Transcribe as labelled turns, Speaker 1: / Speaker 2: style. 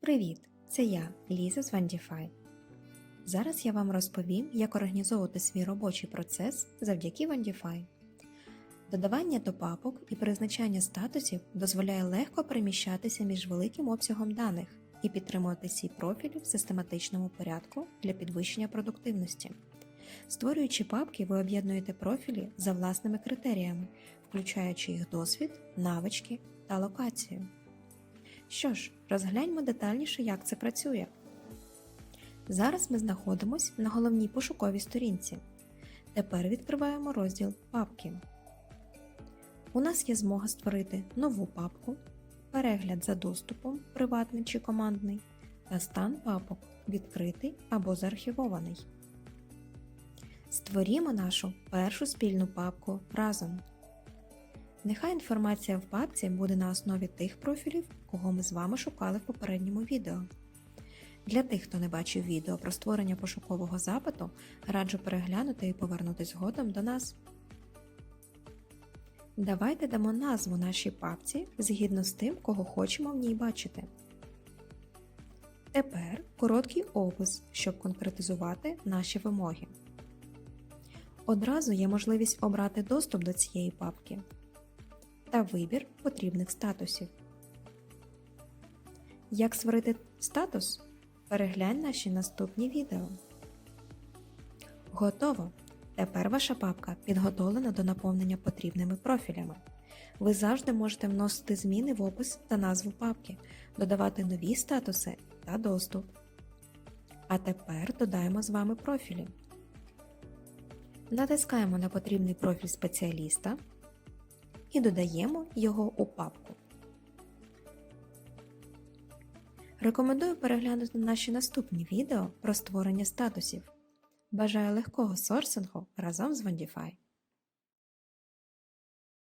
Speaker 1: Привіт! Це я, Ліза з Wandify. Зараз я вам розповім, як організовувати свій робочий процес завдяки Wandify. Додавання до папок і призначання статусів дозволяє легко переміщатися між великим обсягом даних і підтримувати свій профіль в систематичному порядку для підвищення продуктивності. Створюючи папки, ви об'єднуєте профілі за власними критеріями, включаючи їх досвід, навички та локацію. Що ж, розгляньмо детальніше, як це працює. Зараз ми знаходимося на головній пошуковій сторінці. Тепер відкриваємо розділ Папки. У нас є змога створити нову папку, перегляд за доступом, приватний чи командний, та стан папок відкритий або заархівований. Створімо нашу першу спільну папку разом. Нехай інформація в папці буде на основі тих профілів, кого ми з вами шукали в попередньому відео. Для тих, хто не бачив відео про створення пошукового запиту, раджу переглянути і повернутися згодом до нас. Давайте дамо назву нашій папці згідно з тим, кого хочемо в ній бачити. Тепер короткий опис, щоб конкретизувати наші вимоги. Одразу є можливість обрати доступ до цієї папки та вибір потрібних статусів. Як створити статус? Переглянь наші наступні відео. Готово! Тепер ваша папка підготовлена до наповнення потрібними профілями. Ви завжди можете вносити зміни в опис та назву папки, додавати нові статуси та доступ. А тепер додаємо з вами профілі. Натискаємо на потрібний профіль спеціаліста і додаємо його у папку. Рекомендую переглянути наші наступні відео про створення статусів. Бажаю легкого сорсингу разом з Wandify.